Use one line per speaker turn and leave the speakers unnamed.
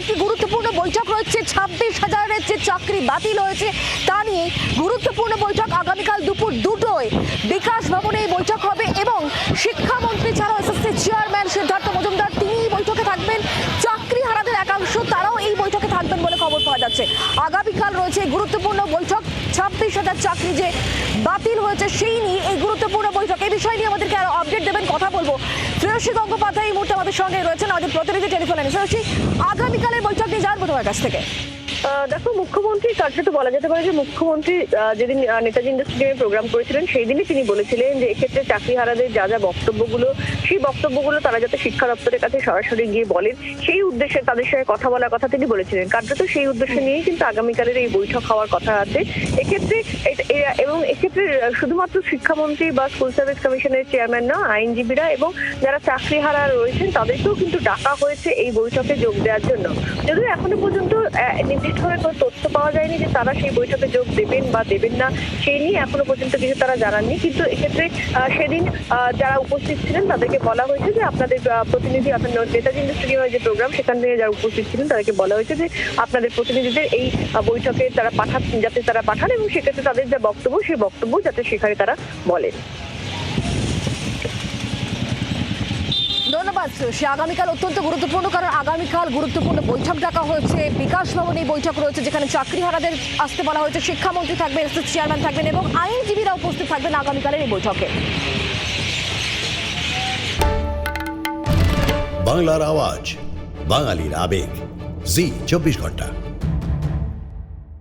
একটি গুরুত্বপূর্ণ বৈঠক রয়েছে। ছাব্বিশ হাজারের যে চাকরি বাতিল হয়েছে, তা নিয়ে গুরুত্বপূর্ণ বৈঠক আগামীকাল দুপুর দুটোয় বিকাশ ভবনে এই বৈঠক হবে এবং শিক্ষামন্ত্রী ছাড়াও এসএসসি চেয়ারম্যান সিদ্ধার্থ মজুমদার তিনি এই বৈঠকে থাকবেন। চাকরি হারাদের একাংশ তারাও এই বৈঠকে থাকবেন বলে খবর পাওয়া যাচ্ছে। আগামীকাল রয়েছে গুরুত্বপূর্ণ বৈঠক। ছাব্বিশ হাজার চাকরি যে বাতিল হয়েছে, সেই নিয়ে এই গুরুত্বপূর্ণ বৈঠক। এই বিষয় নিয়ে আমাদেরকে আপডেট দেবেন, কথা বলব। শ্রেয়সী গঙ্গোপাধ্যায় এই মুহূর্তে আমাদের সঙ্গে রয়েছেন, আমাদের প্রতিনিধি টেলিফোন শ্রেয়সী, আগামীকালের বৈঠক নিয়ে জানব তোমার কাছ থেকে।
দেখো, মুখ্যমন্ত্রী কার্যত বলা যেতে পারে যে মুখ্যমন্ত্রী যেদিন নেতাজি ইন্ডাস্ট্রিয়ামে প্রোগ্রাম করেছিলেন সেই দিনই তিনি বলেছিলেন যে এক্ষেত্রে চাকরিহারাদের যা যা বক্তব্যগুলো, সেই বক্তব্যগুলো তারা যাতে শিক্ষা দপ্তরের কাছে সরাসরি গিয়ে বলেন, সেই উদ্দেশ্যে তাদের সঙ্গে কথা বলার কথা তিনি বলেছিলেন। কার্যত সেই উদ্দেশ্য নিয়েই কিন্তু আগামীকালের এই বৈঠক হওয়ার কথা আছে। এক্ষেত্রে এবং এক্ষেত্রে শুধুমাত্র শিক্ষামন্ত্রী বা স্কুল সার্ভিস কমিশনের চেয়ারম্যান না, আইনজীবীরা এবং যারা চাকরিহারা রয়েছেন, তাদেরকেও কিন্তু ডাকা হয়েছে এই বৈঠকে যোগ দেওয়ার জন্য। যদিও এখনও পর্যন্ত নির্দিষ্টভাবে কোনো তথ্য পাওয়া যায়নি যে তারা সেই বৈঠকে যোগ দেবেন বা দেবেন না, সেই নিয়ে এখনও পর্যন্ত কিছু তারা জানাননি। কিন্তু এক্ষেত্রে সেদিন যারা উপস্থিত ছিলেন, তাদেরকে বলা হয়েছে যে আপনাদের প্রতিনিধি আপনার নেতাজি স্টেডিয়ামের যে প্রোগ্রাম সেখান থেকে যারা উপস্থিত ছিলেন, তাদেরকে বলা হয়েছে যে আপনাদের প্রতিনিধিদের এই বৈঠকে তারা পাঠান, যাতে তারা পাঠান এবং সেক্ষেত্রে তাদের যা বক্তব্য সেই বক্তব্য যাতে সেখানে তারা বলেন।
ধন্যবাদ শ্রেয়সী আগামীকাল অত্যন্ত গুরুত্বপূর্ণ কারণ আগামীকাল গুরুত্বপূর্ণ বৈঠক ডাকা হয়েছে। বিকাশ ভবনে এই বৈঠক রয়েছে যেখানে চাকরি চাকরিহারাদের আসতে বলা হয়েছে। শিক্ষামন্ত্রী থাকবেন এসএস চেয়ারম্যান থাকবেন এবং আইনজীবীরা উপস্থিত থাকবেন আগামীকালের এই বৈঠকে।
বাংলার আওয়াজ বাঙালির আবেগ। জি চব্বিশ ঘণ্টা।